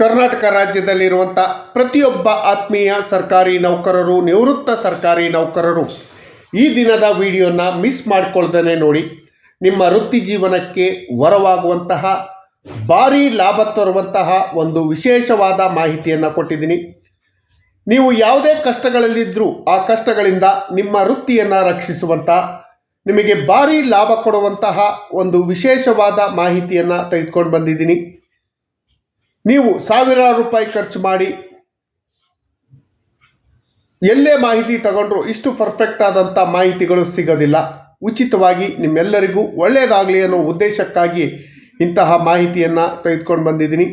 ಕರ್ನಾಟಕ ರಾಜ್ಯದಲ್ಲಿರುವಂಥ ಪ್ರತಿಯೊಬ್ಬ ಆತ್ಮೀಯ ಸರ್ಕಾರಿ ನೌಕರರು, ನಿವೃತ್ತ ಸರ್ಕಾರಿ ನೌಕರರು ಈ ದಿನದ ವಿಡಿಯೋನ ಮಿಸ್ ಮಾಡ್ಕೊಳ್ದೇ ನೋಡಿ. ನಿಮ್ಮ ವೃತ್ತಿ ಜೀವನಕ್ಕೆ ವರವಾಗುವಂತಹ, ಭಾರಿ ಲಾಭ ತರುವಂತಹ ಒಂದು ವಿಶೇಷವಾದ ಮಾಹಿತಿಯನ್ನು ಕೊಟ್ಟಿದ್ದೀನಿ. ನೀವು ಯಾವುದೇ ಕಷ್ಟಗಳಲ್ಲಿದ್ದರೂ ಆ ಕಷ್ಟಗಳಿಂದ ನಿಮ್ಮ ವೃತ್ತಿಯನ್ನು ರಕ್ಷಿಸುವಂಥ ನಿಮಗೆ ಭಾರಿ ಲಾಭ ಕೊಡುವಂತಹ ಒಂದು ವಿಶೇಷವಾದ ಮಾಹಿತಿಯನ್ನು ತೆಗೆದುಕೊಂಡು ಬಂದಿದ್ದೀನಿ. ನೀವು ಸಾವಿರಾರು ರೂಪಾಯಿ ಖರ್ಚು ಮಾಡಿ ಎಲ್ಲೇ ಮಾಹಿತಿ ತಗೊಂಡ್ರು ಇಷ್ಟು ಪರ್ಫೆಕ್ಟ್ ಆದಂಥ ಮಾಹಿತಿಗಳು ಸಿಗೋದಿಲ್ಲ. ಉಚಿತವಾಗಿ ನಿಮ್ಮೆಲ್ಲರಿಗೂ ಒಳ್ಳೆಯದಾಗಲಿ ಅನ್ನೋ ಉದ್ದೇಶಕ್ಕಾಗಿ ಇಂತಹ ಮಾಹಿತಿಯನ್ನು ತೆಗೆದುಕೊಂಡು ಬಂದಿದ್ದೀನಿ.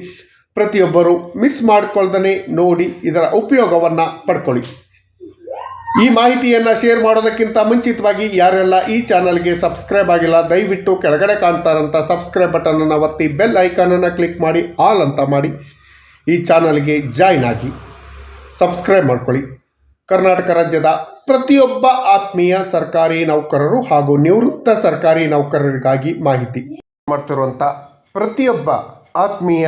ಪ್ರತಿಯೊಬ್ಬರು ಮಿಸ್ ಮಾಡ್ಕೊಳ್ದೇ ನೋಡಿ ಇದರ ಉಪಯೋಗವನ್ನು ಪಡ್ಕೊಳ್ಳಿ. ಈ ಮಾಹಿತಿಯನ್ನು ಶೇರ್ ಮಾಡೋದಕ್ಕಿಂತ ಮುಂಚಿತವಾಗಿ ಯಾರೆಲ್ಲ ಈ ಚಾನಲ್ಗೆ ಸಬ್ಸ್ಕ್ರೈಬ್ ಆಗಿಲ್ಲ, ದಯವಿಟ್ಟು ಕೆಳಗಡೆ ಕಾಣ್ತಾರಂಥ ಸಬ್ಸ್ಕ್ರೈಬ್ ಬಟನನ್ನು ಒತ್ತಿ ಬೆಲ್ ಐಕಾನನ್ನು ಕ್ಲಿಕ್ ಮಾಡಿ ಆಲ್ ಅಂತ ಮಾಡಿ, ಈ ಚಾನಲ್ಗೆ ಜಾಯ್ನ್ ಆಗಿ ಸಬ್ಸ್ಕ್ರೈಬ್ ಮಾಡ್ಕೊಳ್ಳಿ. ಕರ್ನಾಟಕ ರಾಜ್ಯದ ಪ್ರತಿಯೊಬ್ಬ ಆತ್ಮೀಯ ಸರ್ಕಾರಿ ನೌಕರರು ಹಾಗೂ ನಿವೃತ್ತ ಸರ್ಕಾರಿ ನೌಕರರಿಗಾಗಿ ಮಾಹಿತಿ. ಮಾಡ್ತಿರುವಂಥ ಪ್ರತಿಯೊಬ್ಬ ಆತ್ಮೀಯ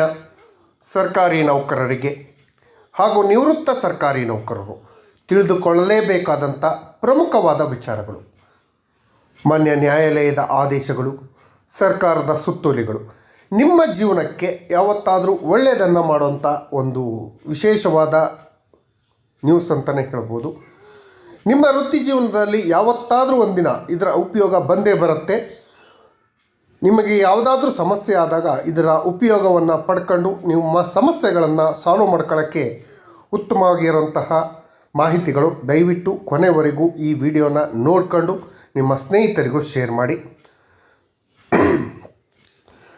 ಸರ್ಕಾರಿ ನೌಕರರಿಗೆ ಹಾಗೂ ನಿವೃತ್ತ ಸರ್ಕಾರಿ ನೌಕರರು ತಿಳಿದುಕೊಳ್ಳಲೇಬೇಕಾದಂಥ ಪ್ರಮುಖವಾದ ವಿಚಾರಗಳು. ಮಾನ್ಯ ನ್ಯಾಯಾಲಯದ ಆದೇಶಗಳು, ಸರ್ಕಾರದ ಸುತ್ತೋಲೆಗಳು. ನಿಮ್ಮ ಜೀವನಕ್ಕೆ ಯಾವತ್ತಾದರೂ ಒಳ್ಳೆಯದನ್ನು ಮಾಡುವಂಥ ಒಂದು ವಿಶೇಷವಾದ ನ್ಯೂಸ್ ಅಂತಲೇ ಹೇಳ್ಬೋದು. ನಿಮ್ಮ ವೃತ್ತಿ ಜೀವನದಲ್ಲಿ ಯಾವತ್ತಾದರೂ ಒಂದಿನ ಇದರ ಉಪಯೋಗ ಬಂದೇ ಬರುತ್ತೆ. ನಿಮಗೆ ಯಾವುದಾದ್ರೂ ಸಮಸ್ಯೆ ಆದಾಗ ಇದರ ಉಪಯೋಗವನ್ನು ಪಡ್ಕೊಂಡು ನಿಮ್ಮ ಸಮಸ್ಯೆಗಳನ್ನು ಸಾಲ್ವ್ ಮಾಡ್ಕೊಳ್ಳೋಕ್ಕೆ ಉತ್ತಮವಾಗಿರುವಂತಹ ಮಾಹಿತಿಗಳು ದಯವಿಟ್ಟು ಕೊನೆವರೆಗೂ ಈ ವಿಡಿಯೋನ ನೋಡ್ಕೊಂಡು ನಿಮ್ಮ ಸ್ನೇಹಿತರಿಗೂ ಶೇರ್ ಮಾಡಿ.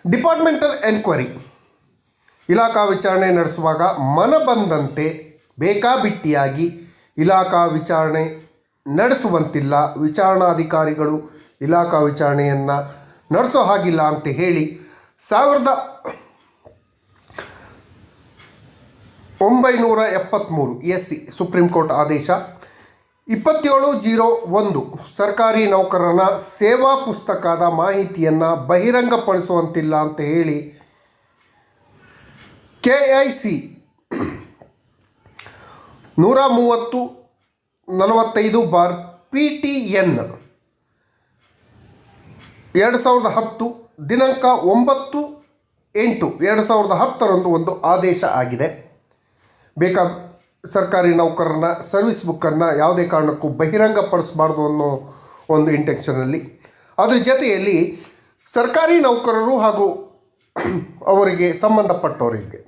Departmental enquiry. ಇಲಾಖಾ ವಿಚಾರಣೆ ನಡೆಸುವಾಗ ಮನಬಂದಂತೆ ಬೇಕಾಬಿಟ್ಟಿಯಾಗಿ ಇಲಾಖಾ ವಿಚಾರಣೆ ನಡೆಸುವಂತಿಲ್ಲ. ವಿಚಾರಣಾಧಿಕಾರಿಗಳು ಇಲಾಖಾ ವಿಚಾರಣೆಯನ್ನು ನಡೆಸೋ ಹಾಗಿಲ್ಲ ಅಂತ ಹೇಳಿ ಸಾವಿರದ ಒಂಬೈನೂರ ಎಪ್ಪತ್ತ್ಮೂರು ಎಸ್ ಸಿ ಸುಪ್ರೀಂ ಕೋರ್ಟ್ ಆದೇಶ. ಇಪ್ಪತ್ತೇಳು ಜೀರೋ ಒಂದು ಸರ್ಕಾರಿ ನೌಕರನ ಸೇವಾ ಪುಸ್ತಕದ ಮಾಹಿತಿಯನ್ನು ಬಹಿರಂಗಪಡಿಸುವಂತಿಲ್ಲ ಅಂತ ಹೇಳಿ ಕೆ ಐ ಸಿ ನೂರ ಮೂವತ್ತು ನಲವತ್ತೈದು ಬಾರ್ ಪಿ ಟಿ ಎನ್ ಎರಡು ಸಾವಿರದ ಹತ್ತು ದಿನಾಂಕ ಒಂಬತ್ತು ಎಂಟು ಎರಡು ಸಾವಿರದ ಹತ್ತರಂದು ಒಂದು ಆದೇಶ ಆಗಿದೆ. ಬೇಕಾ ಸರ್ಕಾರಿ ನೌಕರನ ಸರ್ವಿಸ್ ಬುಕ್ಕನ್ನು ಯಾವುದೇ ಕಾರಣಕ್ಕೂ ಬಹಿರಂಗಪಡಿಸಬಾರ್ದು ಅನ್ನೋ ಒಂದು ಇಂಟೆನ್ಷನಲ್ಲಿ ಅದ್ರ ಜೊತೆಯಲ್ಲಿ ಸರ್ಕಾರಿ ನೌಕರರು ಹಾಗೂ ಅವರಿಗೆ ಸಂಬಂಧಪಟ್ಟವರಿಗೆ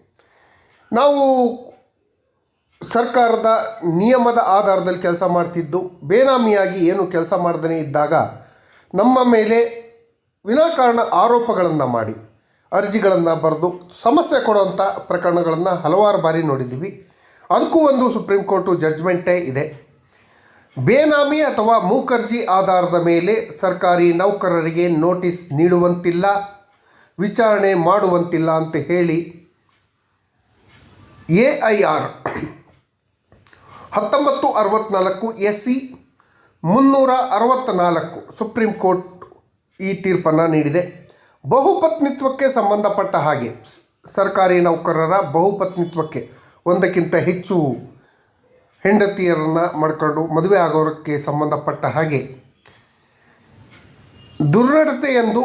ನಾವು ಸರ್ಕಾರದ ನಿಯಮದ ಆಧಾರದಲ್ಲಿ ಕೆಲಸ ಮಾಡ್ತಿದ್ದು, ಬೇನಾಮಿಯಾಗಿ ಏನು ಕೆಲಸ ಮಾಡ್ದೇ ಇದ್ದಾಗ ನಮ್ಮ ಮೇಲೆ ವಿನಾಕಾರಣ ಆರೋಪಗಳನ್ನು ಮಾಡಿ. ಅರ್ಜಿಗಳನ್ನು ಬರೆದು ಸಮಸ್ಯೆ ಕೊಡುವಂಥ ಪ್ರಕರಣಗಳನ್ನು ಹಲವಾರು ಬಾರಿ ನೋಡಿದ್ದೀವಿ. ಅದಕ್ಕೂ ಒಂದು ಸುಪ್ರೀಂ ಕೋರ್ಟು ಜಡ್ಜ್ಮೆಂಟೇ ಇದೆ. ಬೇನಾಮಿ ಅಥವಾ ಮೂಕರ್ಜಿ ಆಧಾರದ ಮೇಲೆ ಸರ್ಕಾರಿ ನೌಕರರಿಗೆ ನೋಟಿಸ್ ನೀಡುವಂತಿಲ್ಲ, ವಿಚಾರಣೆ ಮಾಡುವಂತಿಲ್ಲ ಅಂತ ಹೇಳಿ ಎ ಐ ಆರ್ ಹತ್ತೊಂಬತ್ತು ಅರವತ್ತ್ನಾಲ್ಕು ಎಸ್ ಸಿ ಮುನ್ನೂರ ಅರವತ್ತ್ನಾಲ್ಕು ಸುಪ್ರೀಂ ಕೋರ್ಟ್ ಈ ತೀರ್ಪನ್ನು ನೀಡಿದೆ. ಬಹುಪತ್ನಿತ್ವಕ್ಕೆ ಸಂಬಂಧಪಟ್ಟ ಹಾಗೆ ಸರ್ಕಾರಿ ನೌಕರರ ಬಹುಪತ್ನಿತ್ವಕ್ಕೆ ಒಂದಕ್ಕಿಂತ ಹೆಚ್ಚು ಹೆಂಡತಿಯರನ್ನು ಮಾಡ್ಕೊಂಡು ಮದುವೆ ಆಗೋರಕ್ಕೆ ಸಂಬಂಧಪಟ್ಟ ಹಾಗೆ ದುರ್ನಡತೆ ಎಂದು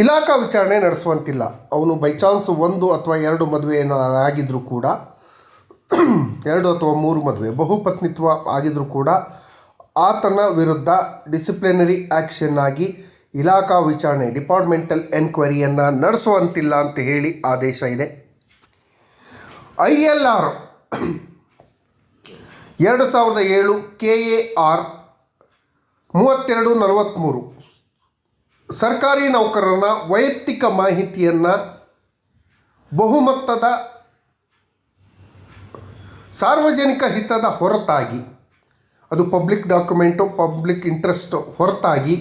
ಇಲಾಖಾ ವಿಚಾರಣೆ ನಡೆಸುವಂತಿಲ್ಲ. ಅವನು ಬೈ ಚಾನ್ಸ್ ಒಂದು ಅಥವಾ ಎರಡು ಮದುವೆ ಆಗಿದ್ದರೂ ಕೂಡ, ಎರಡು ಅಥವಾ ಮೂರು ಮದುವೆ, ಬಹುಪತ್ನಿತ್ವ ಆಗಿದ್ದರೂ ಕೂಡ ಆತನ ವಿರುದ್ಧ ಡಿಸಿಪ್ಲಿನರಿ ಆ್ಯಕ್ಷನ್ ಆಗಿ ಇಲಾಖಾ ವಿಚಾರಣೆ, ಡಿಪಾರ್ಟ್ಮೆಂಟಲ್ ಎನ್ಕ್ವೈರಿಯನ್ನು ನಡೆಸುವಂತಿಲ್ಲ ಅಂತ ಹೇಳಿ ಆದೇಶ ಇದೆ. ಐ ಎಲ್ ಆರ್ ಎರಡು ಸಾವಿರದ ಏಳು ಕೆ ಎ ಆರ್ ಮೂವತ್ತೆರಡು ನಲವತ್ತ್ಮೂರು ಸರ್ಕಾರಿ ನೌಕರನ ವೈಯಕ್ತಿಕ ಮಾಹಿತಿಯನ್ನು ಬಹುಮತದ ಸಾರ್ವಜನಿಕ ಹಿತದ ಹೊರತಾಗಿ, ಅದು ಪಬ್ಲಿಕ್ ಡಾಕ್ಯುಮೆಂಟು, ಪಬ್ಲಿಕ್ ಇಂಟ್ರೆಸ್ಟು ಹೊರತಾಗಿ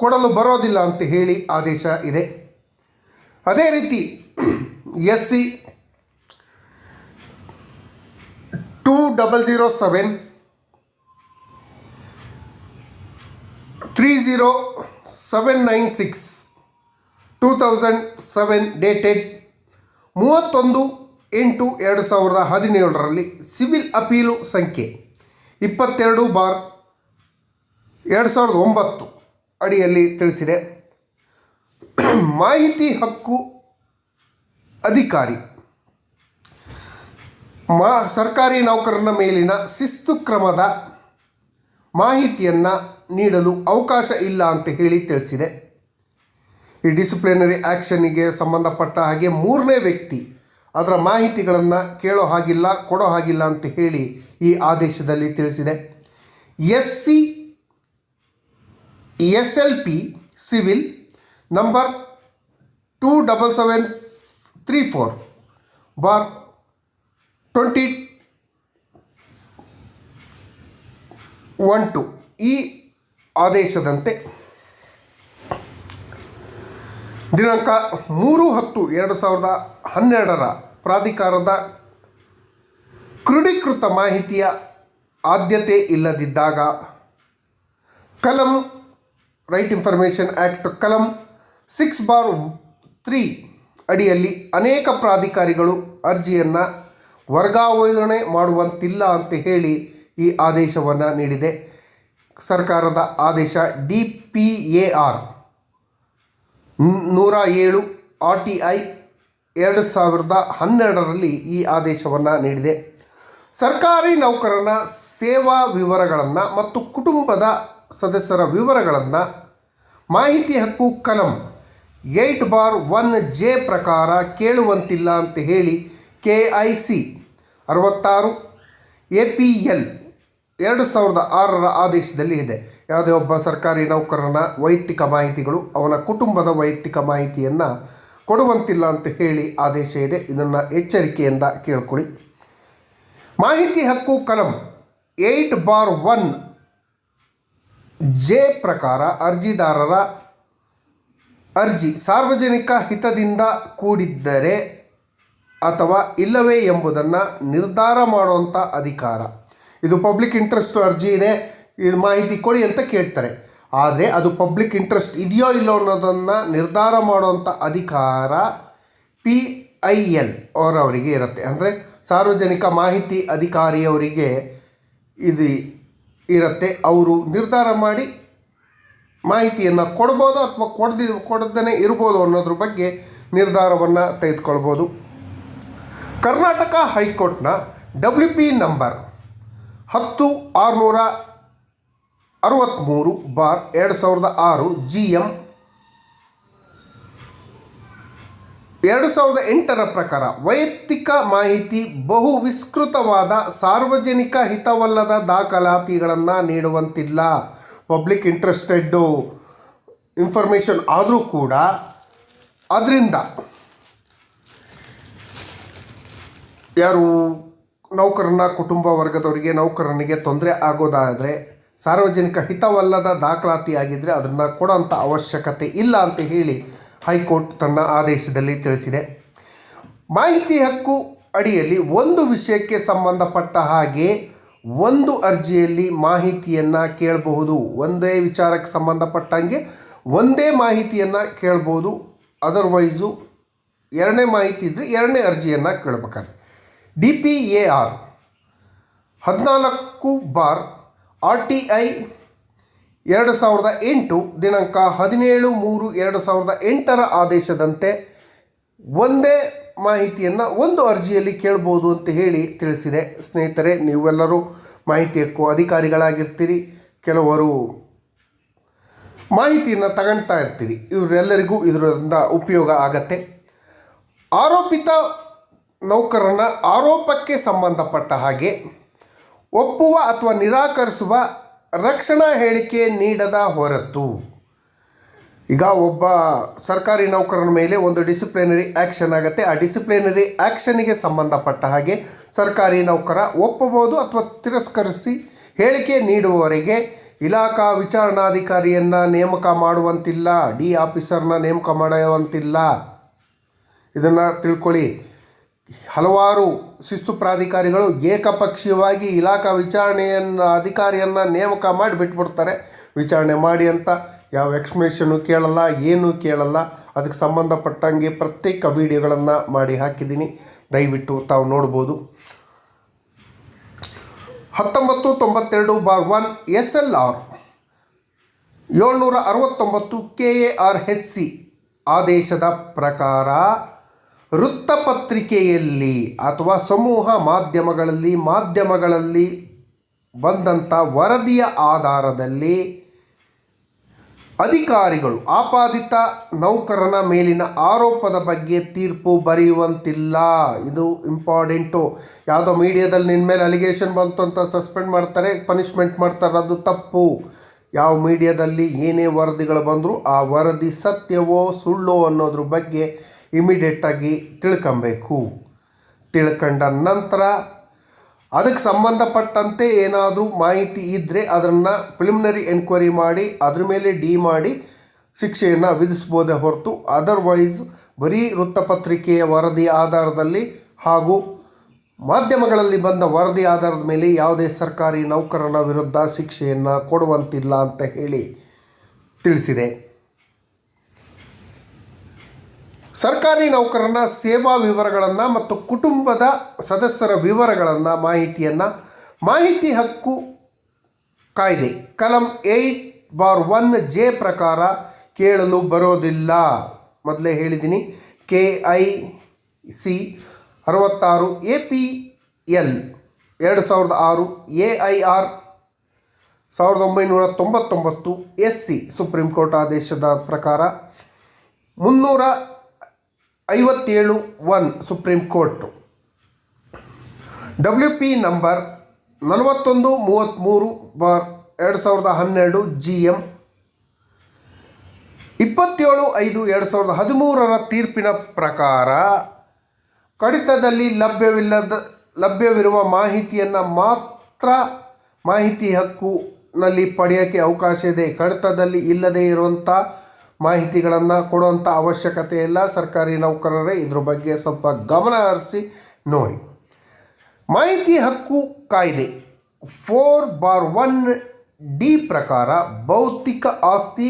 ಕೊಡಲು ಬರೋದಿಲ್ಲ ಅಂತ ಹೇಳಿ ಆದೇಶ ಇದೆ. ಅದೇ ರೀತಿ S C two double zero seven three zero seven nine six two thousand seven dated ಮೂವತ್ತೊಂದು ಎಂಟು ಎರಡು ಸಾವಿರದ ಹದಿನೇಳರಲ್ಲಿ ಸಿವಿಲ್ ಅಪೀಲು ಸಂಖ್ಯೆ ಇಪ್ಪತ್ತೆರಡು ಬಾರ್ ಎರಡು ಸಾವಿರದ ಒಂಬತ್ತು. ಅಡಿಯಲ್ಲಿ ತಿಳಿಸಿದೆ. ಮಾಹಿತಿ ಹಕ್ಕು ಅಧಿಕಾರಿ. ಮಾ, ಸರ್ಕಾರಿ ನೌಕರನ ಮೇಲಿನ ಶಿಸ್ತು ಕ್ರಮದ ಮಾಹಿತಿಯನ್ನು ನೀಡಲು ಅವಕಾಶ ಇಲ್ಲ ಅಂತ ಹೇಳಿ ತಿಳಿಸಿದೆ. ಈ ಡಿಸಿಪ್ಲಿನರಿ ಆ್ಯಕ್ಷನ್ನಿಗೆ ಸಂಬಂಧಪಟ್ಟ ಹಾಗೆ ಮೂರನೇ ವ್ಯಕ್ತಿ ಅದರ ಮಾಹಿತಿಗಳನ್ನು ಕೇಳೋ ಹಾಗಿಲ್ಲ, ಕೊಡೋ ಹಾಗಿಲ್ಲ ಅಂತ ಹೇಳಿ ಈ ಆದೇಶದಲ್ಲಿ ತಿಳಿಸಿದೆ. S C S L P civil number two double seven three four bar twenty one two ಈ ಆದೇಶದಂತೆ. ದಿನಾಂಕ ಮೂರು ಹತ್ತು ಎರಡು ಸಾವಿರದ ಹನ್ನೆರಡರ ಪ್ರಾಧಿಕಾರದ ಕ್ರೋಢೀಕೃತ ಮಾಹಿತಿಯ ಆದ್ಯತೆ ಇಲ್ಲದಿದ್ದಾಗ ಕಲಂ ರೈಟ್ ಇನ್ಫಾರ್ಮೇಷನ್ ಆ್ಯಕ್ಟ್ ಕಲಂ ಸಿಕ್ಸ್ ಬಾರ್ ತ್ರೀ ಅಡಿಯಲ್ಲಿ ಅನೇಕ ಪ್ರಾಧಿಕಾರಿಗಳು ಅರ್ಜಿಯನ್ನು ವರ್ಗಾವಣೆ ಮಾಡುವಂತಿಲ್ಲ ಅಂತ ಹೇಳಿ ಈ ಆದೇಶವನ್ನು ನೀಡಿದೆ. ಸರ್ಕಾರದ ಆದೇಶ ಡಿ ಪಿ ಎ ಆರ್. ನೂರ ಏಳು ಆರ್ ಟಿ ಐ ಎರಡು ಸಾವಿರದ ಹನ್ನೆರಡರಲ್ಲಿ ಈ ಆದೇಶವನ್ನು ನೀಡಿದೆ. ಸರ್ಕಾರಿ ನೌಕರನ ಸೇವಾ ವಿವರಗಳನ್ನು ಮತ್ತು ಕುಟುಂಬದ ಸದಸ್ಯರ ವಿವರಗಳನ್ನು ಮಾಹಿತಿ ಹಕ್ಕು ಕಲಂ ಏಯ್ಟ್ ಬಾರ್ ಒನ್ ಜೆ ಪ್ರಕಾರ ಕೇಳುವಂತಿಲ್ಲ ಅಂತ ಹೇಳಿ ಕೆ ಐ ಸಿ ಅರವತ್ತಾರು ಎ ಪಿ ಎಲ್ ಎರಡು ಸಾವಿರದ ಆರರ ಆದೇಶದಲ್ಲಿ ಇದೆ. ಯಾವುದೇ ಒಬ್ಬ ಸರ್ಕಾರಿ ನೌಕರನ ವೈಯಕ್ತಿಕ ಮಾಹಿತಿಗಳು ಅವನ ಕುಟುಂಬದ ವೈಯಕ್ತಿಕ ಮಾಹಿತಿಯನ್ನು ಕೊಡುವಂತಿಲ್ಲ ಅಂತ ಹೇಳಿ ಆದೇಶ ಇದೆ. ಇದನ್ನು ಎಚ್ಚರಿಕೆಯಿಂದ ಕೇಳ್ಕೊಳ್ಳಿ. ಮಾಹಿತಿ ಹಕ್ಕು ಕಲಂ ಏಯ್ಟ್ ಬಾರ್ ಒನ್ ಜೆ ಪ್ರಕಾರ ಅರ್ಜಿದಾರರ ಅರ್ಜಿ ಸಾರ್ವಜನಿಕ ಹಿತದಿಂದ ಕೂಡಿದ್ದರೆ ಅಥವಾ ಇಲ್ಲವೇ ಎಂಬುದನ್ನು ನಿರ್ಧಾರ ಮಾಡುವಂಥ ಅಧಿಕಾರ. ಇದು ಪಬ್ಲಿಕ್ ಇಂಟ್ರೆಸ್ಟ್ ಅರ್ಜಿ ಇದೆ. ಇದು ಮಾಹಿತಿ ಕೊಡಿ ಅಂತ ಕೇಳ್ತಾರೆ. ಆದರೆ ಅದು ಪಬ್ಲಿಕ್ ಇಂಟ್ರೆಸ್ಟ್ ಇದೆಯೋ ಇಲ್ಲೋ ಅನ್ನೋದನ್ನು ನಿರ್ಧಾರ ಮಾಡುವಂಥ ಅಧಿಕಾರ ಪಿ ಐ ಎಲ್ ಅವರವರಿಗೆ ಇರುತ್ತೆ. ಅಂದರೆ ಸಾರ್ವಜನಿಕ ಮಾಹಿತಿ ಅಧಿಕಾರಿಯವರಿಗೆ ಇದು ಇರುತ್ತೆ. ಅವರು ನಿರ್ಧಾರ ಮಾಡಿ ಮಾಹಿತಿಯನ್ನು ಕೊಡ್ಬೋದು ಅಥವಾ ಕೊಡದಿ ಕೊಡದೇ ಇರ್ಬೋದು ಅನ್ನೋದ್ರ ಬಗ್ಗೆ ನಿರ್ಧಾರವನ್ನು ತೆಗೆದುಕೊಳ್ಬೋದು. ಕರ್ನಾಟಕ ಹೈಕೋರ್ಟ್ನ ಡಬ್ಲ್ಯೂ ಪಿ ನಂಬರ್ ಹತ್ತು ಆರುನೂರ ಅರವತ್ತ್ಮೂರು ಬಾರ್ ಎರಡು ಸಾವಿರದ ಆರು ಜಿ ಎಂ ಎರಡು ಸಾವಿರದ ಎಂಟರ ಪ್ರಕಾರ ವೈಯಕ್ತಿಕ ಮಾಹಿತಿ ಬಹು ವಿಸ್ತೃತವಾದ ಸಾರ್ವಜನಿಕ ಹಿತವಲ್ಲದ ದಾಖಲಾತಿಗಳನ್ನು ನೀಡುವಂತಿಲ್ಲ. ಪಬ್ಲಿಕ್ ಇಂಟ್ರೆಸ್ಟೆಡ್ಡು ಇನ್ಫಾರ್ಮೇಷನ್ ಆದರೂ ಕೂಡ ಅದರಿಂದ ಯಾರು ನೌಕರನ ಕುಟುಂಬ ವರ್ಗದವರಿಗೆ ನೌಕರನಿಗೆ ತೊಂದರೆ ಆಗೋದಾದರೆ ಸಾರ್ವಜನಿಕ ಹಿತವಲ್ಲದ ದಾಖಲಾತಿ ಆಗಿದ್ದರೆ ಅದನ್ನು ಕೊಡೋಂಥ ಅವಶ್ಯಕತೆ ಇಲ್ಲ ಅಂತ ಹೇಳಿ ಹೈಕೋರ್ಟ್ ತನ್ನ ಆದೇಶದಲ್ಲಿ ತಿಳಿಸಿದೆ. ಮಾಹಿತಿ ಹಕ್ಕು ಅಡಿಯಲ್ಲಿ ಒಂದು ವಿಷಯಕ್ಕೆ ಸಂಬಂಧಪಟ್ಟ ಹಾಗೆ ಒಂದು ಅರ್ಜಿಯಲ್ಲಿ ಮಾಹಿತಿಯನ್ನು ಕೇಳಬಹುದು. ಒಂದೇ ವಿಚಾರಕ್ಕೆ ಸಂಬಂಧಪಟ್ಟಂಗೆ ಒಂದೇ ಮಾಹಿತಿಯನ್ನು ಕೇಳ್ಬೋದು ಅದರ್ವೈಸು ಎರಡನೇ ಮಾಹಿತಿ ಇದ್ದರೆ ಎರಡನೇ ಅರ್ಜಿಯನ್ನು ಕೇಳ್ಬೇಕಾದ್ರೆ. ಡಿ ಪಿ ಎ ಆರ್ ಹದಿನಾಲ್ಕು ಬಾರ್ ಆರ್ ಟಿ ಐ ಎರಡು ಸಾವಿರದ ಎಂಟು ದಿನಾಂಕ ಹದಿನೇಳು ಮೂರು ಎರಡು ಸಾವಿರದ ಎಂಟರ ಆದೇಶದಂತೆ ಒಂದೇ ಮಾಹಿತಿಯನ್ನು ಒಂದು ಅರ್ಜಿಯಲ್ಲಿ ಕೇಳ್ಬೋದು ಅಂತ ಹೇಳಿ ತಿಳಿಸಿದೆ. ಸ್ನೇಹಿತರೆ, ನೀವೆಲ್ಲರೂ ಮಾಹಿತಿ ಹಕ್ಕು ಅಧಿಕಾರಿಗಳಾಗಿರ್ತೀರಿ. ಕೆಲವರು ಮಾಹಿತಿಯನ್ನು ತಗೊಳ್ತಾ ಇರ್ತೀರಿ. ಇವರೆಲ್ಲರಿಗೂ ಇದರಿಂದ ಉಪಯೋಗ ಆಗತ್ತೆ. ಆರೋಪಿತ ನೌಕರನ ಆರೋಪಕ್ಕೆ ಸಂಬಂಧಪಟ್ಟ ಹಾಗೆ ಒಪ್ಪುವ ಅಥವಾ ನಿರಾಕರಿಸುವ ರಕ್ಷಣಾ ಹೇಳಿಕೆ ನೀಡದ ಹೊರತು ಈಗ ಒಬ್ಬ ಸರ್ಕಾರಿ ನೌಕರನ ಮೇಲೆ ಒಂದು ಡಿಸಿಪ್ಲಿನರಿ ಆ್ಯಕ್ಷನ್ ಆಗುತ್ತೆ. ಆ ಡಿಸಿಪ್ಲಿನರಿ ಆ್ಯಕ್ಷನಿಗೆ ಸಂಬಂಧಪಟ್ಟ ಹಾಗೆ ಸರ್ಕಾರಿ ನೌಕರ ಒಪ್ಪಬಹುದು ಅಥವಾ ತಿರಸ್ಕರಿಸಿ ಹೇಳಿಕೆ ನೀಡುವವರೆಗೆ ಇಲಾಖಾ ವಿಚಾರಣಾಧಿಕಾರಿಯನ್ನು ನೇಮಕ ಮಾಡುವಂತಿಲ್ಲ ಡಿ ಆಫೀಸರ್ನ ನೇಮಕ ಮಾಡುವಂತಿಲ್ಲ. ಇದನ್ನು ತಿಳ್ಕೊಳ್ಳಿ. ಹಲವಾರು ಶಿಸ್ತು ಪ್ರಾಧಿಕಾರಿಗಳು ಏಕಪಕ್ಷೀಯವಾಗಿ ಇಲಾಖಾ ವಿಚಾರಣೆಯನ್ನು, ಅಧಿಕಾರಿಯನ್ನು ನೇಮಕ ಮಾಡಿ ಬಿಟ್ಬಿಡ್ತಾರೆ. ವಿಚಾರಣೆ ಮಾಡಿ ಅಂತ ಯಾವ ಎಕ್ಸ್ಪ್ಲೇಷನು ಕೇಳಲ್ಲ, ಏನೂ ಕೇಳಲ್ಲ. ಅದಕ್ಕೆ ಸಂಬಂಧಪಟ್ಟಂಗೆ ಪ್ರತ್ಯೇಕ ವಿಡಿಯೋಗಳನ್ನು ಮಾಡಿ ಹಾಕಿದ್ದೀನಿ. ದಯವಿಟ್ಟು ತಾವು ನೋಡ್ಬೋದು. ಹತ್ತೊಂಬತ್ತು ತೊಂಬತ್ತೆರಡು bar one S L R ಏಳ್ನೂರ ಅರವತ್ತೊಂಬತ್ತು K A R H C ಆದೇಶದ ಪ್ರಕಾರ ವೃತ್ತಪತ್ರಿಕೆಯಲ್ಲಿ ಅಥವಾ ಸಮೂಹ ಮಾಧ್ಯಮಗಳಲ್ಲಿ ಮಾಧ್ಯಮಗಳಲ್ಲಿ ಬಂದಂಥ ವರದಿಯ ಆಧಾರದಲ್ಲಿ ಅಧಿಕಾರಿಗಳು ಆಪಾದಿತ ನೌಕರನ ಮೇಲಿನ ಆರೋಪದ ಬಗ್ಗೆ ತೀರ್ಪು ಬರೆಯುವಂತಿಲ್ಲ. ಇದು ಇಂಪಾರ್ಟೆಂಟು. ಯಾವುದೋ ಮೀಡಿಯಾದಲ್ಲಿ ನಿನ್ನ ಮೇಲೆ ಅಲಿಗೇಷನ್ ಬಂತು ಅಂತ ಸಸ್ಪೆಂಡ್ ಮಾಡ್ತಾರೆ, ಪನಿಷ್ಮೆಂಟ್ ಮಾಡ್ತಾರೆ, ಅದು ತಪ್ಪು. ಯಾವ ಮೀಡಿಯಾದಲ್ಲಿ ಏನೇ ವರದಿಗಳು ಬಂದರೂ ಆ ವರದಿ ಸತ್ಯವೋ ಸುಳ್ಳೋ ಅನ್ನೋದ್ರ ಬಗ್ಗೆ ಇಮಿಡಿಯೇಟಾಗಿ ತಿಳ್ಕೊಬೇಕು. ತಿಳ್ಕೊಂಡ ನಂತರ ಅದಕ್ಕೆ ಸಂಬಂಧಪಟ್ಟಂತೆ ಏನಾದರೂ ಮಾಹಿತಿ ಇದ್ದರೆ ಅದನ್ನು ಪ್ರಿಲಿಮಿನರಿ ಎನ್ಕ್ವೈರಿ ಮಾಡಿ, ಅದ್ರ ಮೇಲೆ ಡಿ ಮಾಡಿ ಶಿಕ್ಷೆಯನ್ನು ವಿಧಿಸ್ಬೋದೇ ಹೊರತು ಅದರ್ವೈಸ್ ಬರೀ ವೃತ್ತಪತ್ರಿಕೆಯ ವರದಿ ಆಧಾರದಲ್ಲಿ ಹಾಗೂ ಮಾಧ್ಯಮಗಳಲ್ಲಿ ಬಂದ ವರದಿ ಆಧಾರದ ಮೇಲೆ ಯಾವುದೇ ಸರ್ಕಾರಿ ನೌಕರನ ವಿರುದ್ಧ ಶಿಕ್ಷೆಯನ್ನು ಕೊಡುವಂತಿಲ್ಲ ಅಂತ ಹೇಳಿ ತಿಳಿಸಿದೆ. ಸರ್ಕಾರಿ ನೌಕರನ ಸೇವಾ ವಿವರಗಳನ್ನು ಮತ್ತು ಕುಟುಂಬದ ಸದಸ್ಯರ ವಿವರಗಳನ್ನು, ಮಾಹಿತಿಯನ್ನು, ಮಾಹಿತಿ ಹಕ್ಕು ಕಾಯ್ದೆ, ಕಲಂ ಏಯ್ಟ್ ಬಾರ್ ಒನ್ ಜೆ ಪ್ರಕಾರ ಕೇಳಲು ಬರೋದಿಲ್ಲ. ಮೊದಲೇ ಹೇಳಿದ್ದೀನಿ ಕೆ ಐ ಸಿ ಅರವತ್ತಾರು ಎ ಪಿ ಎಲ್ ಎರಡು ಸಾವಿರದ ಆರು, ಎ ಐ ಆರ್ ಸಾವಿರದ ಒಂಬೈನೂರ ತೊಂಬತ್ತೊಂಬತ್ತು ಎಸ್ ಸಿ ಸುಪ್ರೀಂ ಕೋರ್ಟ್ ಆದೇಶದ ಪ್ರಕಾರ ಮುನ್ನೂರ ಐವತ್ತೇಳು one supreme court. W P number ನಲವತ್ತೊಂದು ಮೂವತ್ತ್ಮೂರು ಬಾರ್ ಎರಡು ಸಾವಿರದ ಹನ್ನೆರಡು ಜಿ ಎಂ ಇಪ್ಪತ್ತೇಳು ಐದು ಎರಡು ಸಾವಿರದ ಹದಿಮೂರರ ತೀರ್ಪಿನ ಪ್ರಕಾರ ಕಡಿತದಲ್ಲಿ ಲಭ್ಯವಿಲ್ಲದ, ಲಭ್ಯವಿರುವ ಮಾಹಿತಿಯನ್ನು ಮಾತ್ರ ಮಾಹಿತಿ ಹಕ್ಕುನಲ್ಲಿ ಪಡೆಯೋಕ್ಕೆ ಅವಕಾಶ ಇದೆ. ಕಡಿತದಲ್ಲಿ ಇಲ್ಲದೇ ಇರುವಂಥ ಮಾಹಿತಿಗಳನ್ನು ಕೊಡುವಂಥ ಅವಶ್ಯಕತೆ ಇಲ್ಲ. ಸರ್ಕಾರಿ ನೌಕರರೇ ಇದ್ರ ಬಗ್ಗೆ ಸ್ವಲ್ಪ ಗಮನ ಹರಿಸಿ ನೋಡಿ. ಮಾಹಿತಿ ಹಕ್ಕು ಕಾಯ್ದೆ ಫೋರ್ ಬಾರ್ ಒನ್ ಡಿ ಪ್ರಕಾರ ಭೌತಿಕ ಆಸ್ತಿ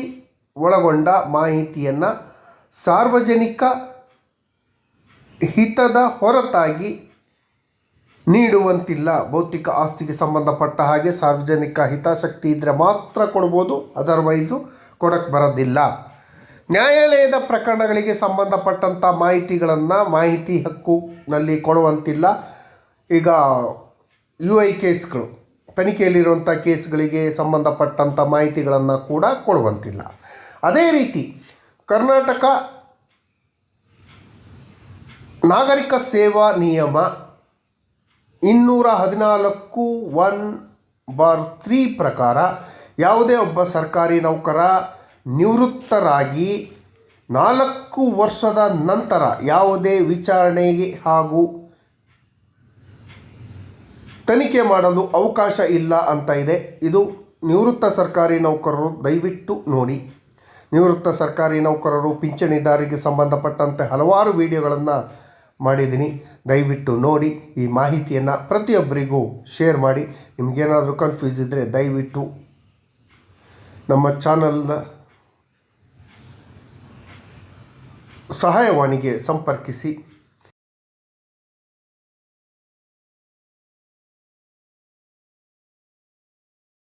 ಒಳಗೊಂಡ ಮಾಹಿತಿಯನ್ನು ಸಾರ್ವಜನಿಕ ಹಿತದ ಹೊರತಾಗಿ ನೀಡುವಂತಿಲ್ಲ. ಭೌತಿಕ ಆಸ್ತಿಗೆ ಸಂಬಂಧಪಟ್ಟ ಹಾಗೆ ಸಾರ್ವಜನಿಕ ಹಿತಾಸಕ್ತಿ ಇದ್ದರೆ ಮಾತ್ರ ಕೊಡ್ಬೋದು. ಅದರ್ವೈಸು ಕೊಡಕ್ಕೆ ಬರೋದಿಲ್ಲ. ನ್ಯಾಯಾಲಯದ ಪ್ರಕರಣಗಳಿಗೆ ಸಂಬಂಧಪಟ್ಟಂಥ ಮಾಹಿತಿಗಳನ್ನು ಮಾಹಿತಿ ಹಕ್ಕುನಲ್ಲಿ ಕೊಡುವಂತಿಲ್ಲ. ಈಗ ಯು ಐ ಕೇಸ್ಗಳು ತನಿಖೆಯಲ್ಲಿರುವಂಥ ಕೇಸ್ಗಳಿಗೆ ಸಂಬಂಧಪಟ್ಟಂಥ ಮಾಹಿತಿಗಳನ್ನು ಕೂಡ ಕೊಡುವಂತಿಲ್ಲ. ಅದೇ ರೀತಿ ಕರ್ನಾಟಕ ನಾಗರಿಕ ಸೇವಾ ನಿಯಮ ಇನ್ನೂರ ಹದಿನಾಲ್ಕು ಒನ್ ಬಾರ್ ತ್ರೀ ಪ್ರಕಾರ ಯಾವುದೇ ಒಬ್ಬ ಸರ್ಕಾರಿ ನೌಕರ ನಿವೃತ್ತರಾಗಿ ನಾಲ್ಕು ವರ್ಷದ ನಂತರ ಯಾವುದೇ ವಿಚಾರಣೆಗೆ ಹಾಗೂ ತನಿಖೆ ಮಾಡಲು ಅವಕಾಶ ಇಲ್ಲ ಅಂತ ಇದೆ. ಇದು ನಿವೃತ್ತ ಸರ್ಕಾರಿ ನೌಕರರು ದಯವಿಟ್ಟು ನೋಡಿ. ನಿವೃತ್ತ ಸರ್ಕಾರಿ ನೌಕರರು ಪಿಂಚಣಿದಾರಿಗೆ ಸಂಬಂಧಪಟ್ಟಂತೆ ಹಲವಾರು ವಿಡಿಯೋಗಳನ್ನು ಮಾಡಿದ್ದೀನಿ. ದಯವಿಟ್ಟು ನೋಡಿ ಈ ಮಾಹಿತಿಯನ್ನು ಪ್ರತಿಯೊಬ್ಬರಿಗೂ ಶೇರ್ ಮಾಡಿ. ನಿಮಗೇನಾದರೂ ಕನ್ಫ್ಯೂಸ್ ಇದ್ದರೆ ದಯವಿಟ್ಟು ನಮ್ಮ ಚಾನಲ್ನ ಸಹಾಯವಾಣಿಗೆ ಸಂಪರ್ಕಿಸಿ.